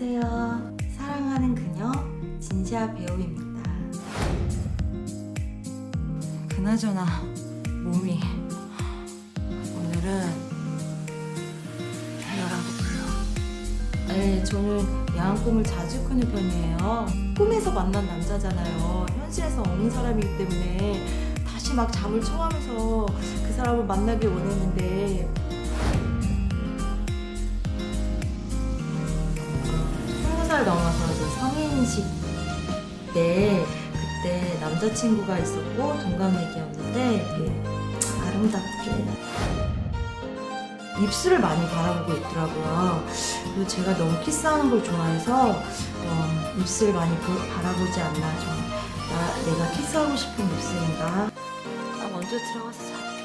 안녕하세요. 사랑하는 그녀 진시아 배우입니다. 그나저나 몸이 오늘은 불러. 네, 저는 야한 꿈을 자주 꾸는 편이에요. 꿈에서 만난 남자잖아요. 현실에서 없는 사람이기 때문에 다시 막 잠을 청하면서 그 사람을 만나길 원했는데 스무 살 넘어서 이제 성인식 때 그때 남자친구가 있었고 동갑내기였는데 아름답게 입술을 많이 바라보고 있더라고요. 그리고 제가 너무 키스하는 걸 좋아해서 어, 입술을 많이 보- 바라보지 않나 좀 나, 내가 키스하고 싶은 입술인가 나 먼저 자